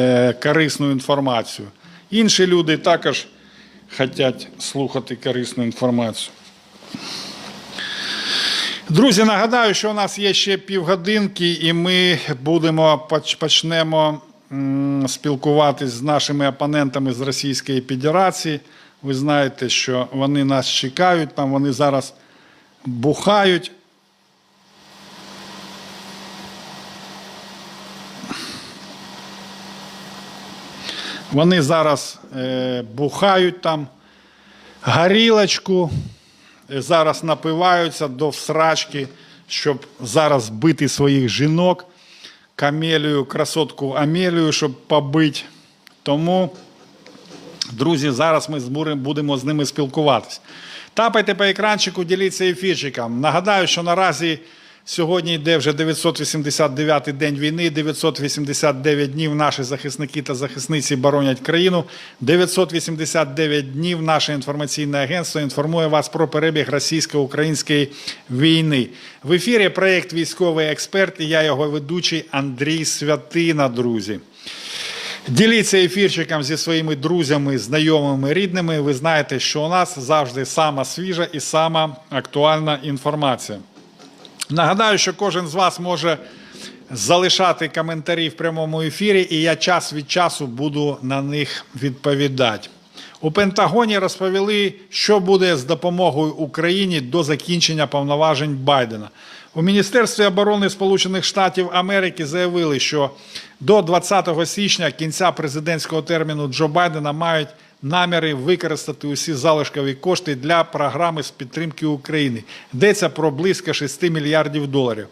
е, корисну інформацію. Інші люди також хочуть слухати корисну інформацію. Друзі, нагадаю, що у нас є ще півгодинки, і ми будемо почнемо спілкуватись з нашими опонентами з Російської Федерації. Ви знаєте, що вони нас чекають, там вони зараз бухають. Вони зараз е, бухають там горілочку, е, зараз напиваються до всрачки, щоб зараз бити своїх жінок, камелію, красотку Амелію, щоб побити. Тому, друзі, зараз ми будемо з ними спілкуватись. Тапайте по екранчику, діліться ефірчиком. Нагадаю, що наразі сьогодні йде вже 989-й день війни, 989 днів наші захисники та захисниці боронять країну. 989 днів наше інформаційне агентство інформує вас про перебіг російсько-української війни. В ефірі проєкт Військовий експерт і я його ведучий Андрій Святина, друзі. Діліться ефірчиком зі своїми друзями, знайомими, рідними. Ви знаєте, що у нас завжди сама свіжа і сама актуальна інформація. Нагадаю, що кожен з вас може залишати коментарі в прямому ефірі, і я час від часу буду на них відповідати. У Пентагоні розповіли, що буде з допомогою Україні до закінчення повноважень Байдена. У Міністерстві оборони Сполучених Штатів Америки заявили, що до 20 січня кінця президентського терміну Джо Байдена мають наміри використати усі залишкові кошти для програми з підтримки України. Йдеться про близько 6 мільярдів доларів.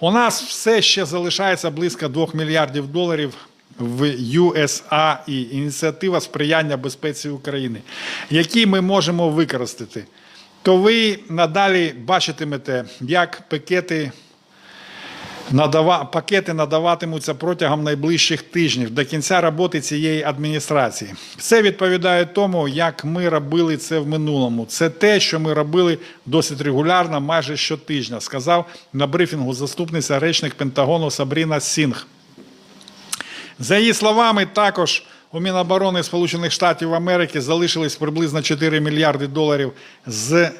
У нас все ще залишається близько 2 мільярдів доларів в USA і ініціатива сприяння безпеці України, які ми можемо використати. То ви надалі бачитимете, як пакети надава... пакети надаватимуться протягом найближчих тижнів до кінця роботи цієї адміністрації. Це відповідає тому, як ми робили це в минулому. Це те, що ми робили досить регулярно, майже щотижня, сказав на брифінгу заступниця речник Пентагону Сабріна Сінг. За її словами, також у Міноборони Сполучених Штатів Америки залишились приблизно 4 мільярди доларів з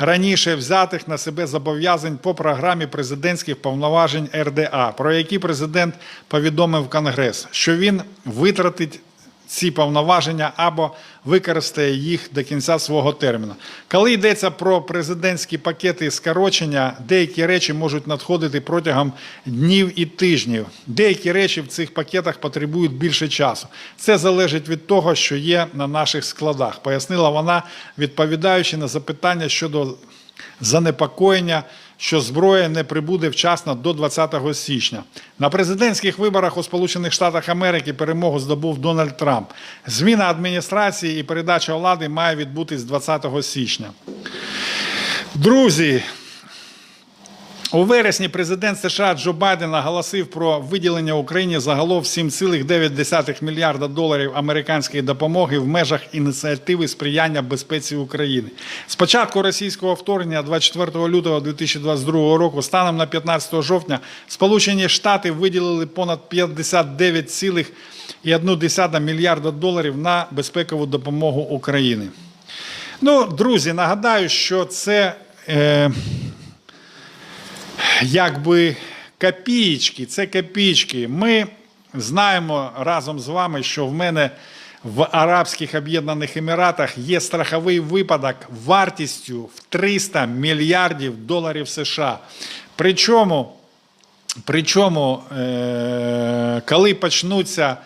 раніше взятих на себе зобов'язань по програмі президентських повноважень РДА, про які президент повідомив Конгрес, що він витратить ці повноваження або використає їх до кінця свого терміну. Коли йдеться про президентські пакети скорочення, деякі речі можуть надходити протягом днів і тижнів. Деякі речі в цих пакетах потребують більше часу. Це залежить від того, що є на наших складах, пояснила вона, відповідаючи на запитання щодо занепокоєння, що зброя не прибуде вчасно до 20 січня. На президентських виборах у Сполучених Штатах Америки перемогу здобув Дональд Трамп. Зміна адміністрації і передача влади має відбутись 20 січня. Друзі, у вересні президент США Джо Байден оголосив про виділення Україні загалом 7,9 мільярда доларів американської допомоги в межах ініціативи сприяння безпеці України. З початку російського вторгнення 24 лютого 2022 року, станом на 15 жовтня, Сполучені Штати виділили понад 59,1 мільярда доларів на безпекову допомогу України. Ну, друзі, нагадаю, що це. Е, якби копієчки, це копієчки. Ми знаємо разом з вами, що в мене в Арабських Об'єднаних Еміратах є страховий випадок вартістю в 300 мільярдів доларів США. Причому, причому е- коли почнуться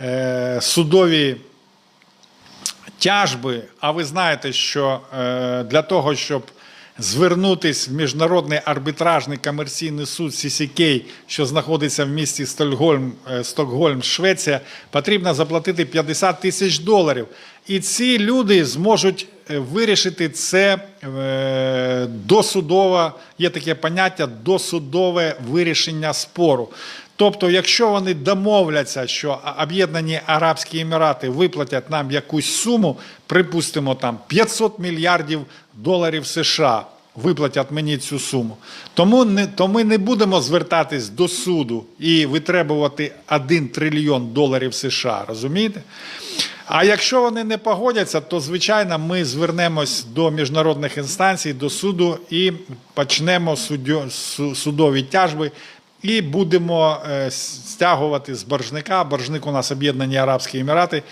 е- судові тяжби, а ви знаєте, що е, для того, щоб звернутися в міжнародний арбітражний комерційний суд CCK, що знаходиться в місті Стокгольм, е, Стокгольм, Швеція, потрібно заплатити 50 тисяч доларів. І ці люди зможуть е, вирішити це е, досудове, є таке поняття досудове вирішення спору. Тобто, якщо вони домовляться, що Об'єднані Арабські Емірати виплатять нам якусь суму, припустимо там 500 мільярдів доларів США, виплатять мені цю суму. Тому не, то ми не будемо звертатись до суду і витребувати 1 трильйон доларів США. Розумієте? А якщо вони не погодяться, то звичайно ми звернемось до міжнародних інстанцій, до суду і почнемо судові тяжби. І будемо е, стягувати з боржника. Боржник у нас Об'єднані Арабські Емірати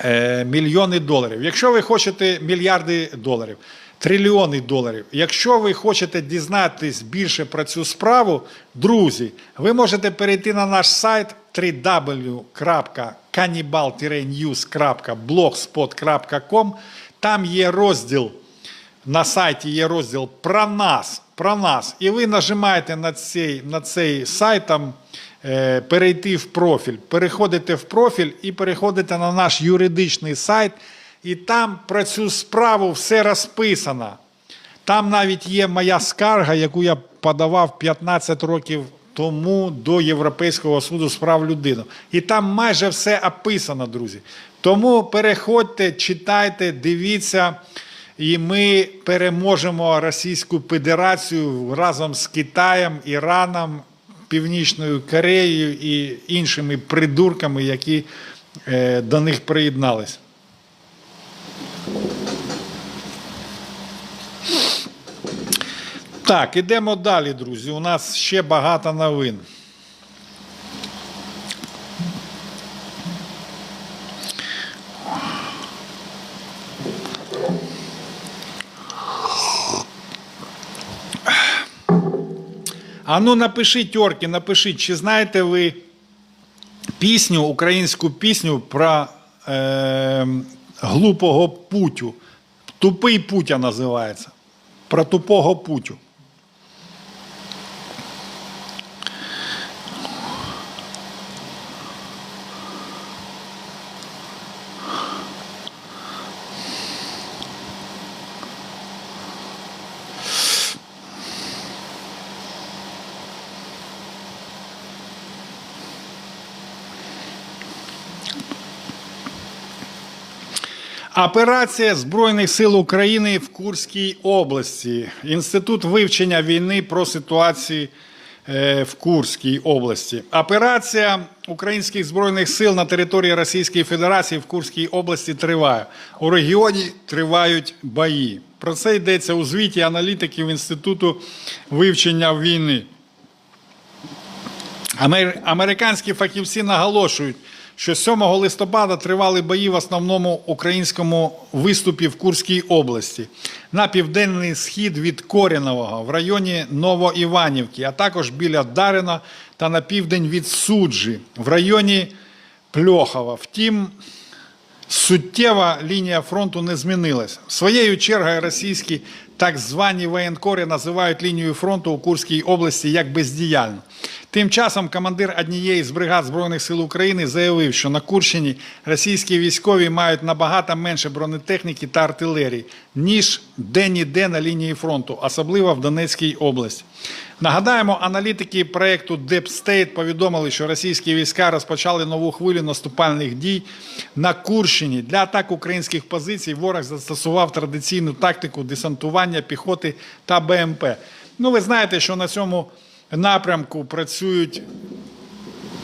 е, мільйони доларів. Якщо ви хочете мільярди доларів, трильйони доларів. Якщо ви хочете дізнатись більше про цю справу, друзі, ви можете перейти на наш сайт www.cannibal-news.blogspot.com. Там є розділ на сайті є розділ про нас. Про нас. І ви нажимаєте на цей, на цей сайт там, е, перейти в профіль. Переходите в профіль і переходите на наш юридичний сайт, і там про цю справу все розписано. Там навіть є моя скарга, яку я подавав 15 років тому до Європейського суду з прав людини. І там майже все описано, друзі. Тому переходьте, читайте, дивіться, і ми переможемо Російську Федерацію разом з Китаєм, Іраном, Північною Кореєю і іншими придурками, які е, до них приєднались. Так, ідемо далі, друзі. У нас ще багато новин. А ну напишіть, орки, напишіть, чи знаєте ви пісню, українську пісню про е, глупого путю. Тупий путя називається. Про тупого путю. Операція Збройних сил України в Курській області. Інститут вивчення війни про ситуацію е, в Курській області. Операція українських збройних сил на території Російської Федерації в Курській області триває. У регіоні тривають бої. Про це йдеться у звіті аналітиків Інституту вивчення війни. Американські фахівці наголошують, що 7 листопада тривали бої в основному українському виступі в Курській області на південний схід від Корінового в районі Новоіванівки, а також біля Дарина та на південь від Суджі в районі Пльохова. Втім, Суттєва лінія фронту не змінилась. Своєю чергою російські так звані воєнкори називають лінію фронту у Курській області як бездіяльну. Тим часом командир однієї з бригад Збройних сил України заявив, що на Курщині російські військові мають набагато менше бронетехніки та артилерії, ніж де-ніде на лінії фронту, особливо в Донецькій області. Нагадаємо, аналітики проєкту Deep State повідомили, що російські війська розпочали нову хвилю наступальних дій на Курщині. Для атак українських позицій ворог застосував традиційну тактику десантування піхоти та БМП. Ну, ви знаєте, що на цьому напрямку працюють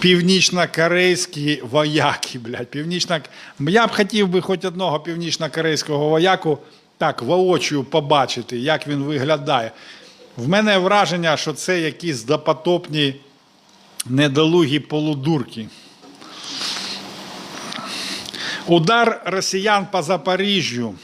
північно-корейські вояки. Блядь, північно... Я б хотів би хоч одного північно-корейського вояку так воочію побачити, як він виглядає. В мене враження, що це якісь допотопні недолугі полудурки. Удар росіян по Запоріжжю.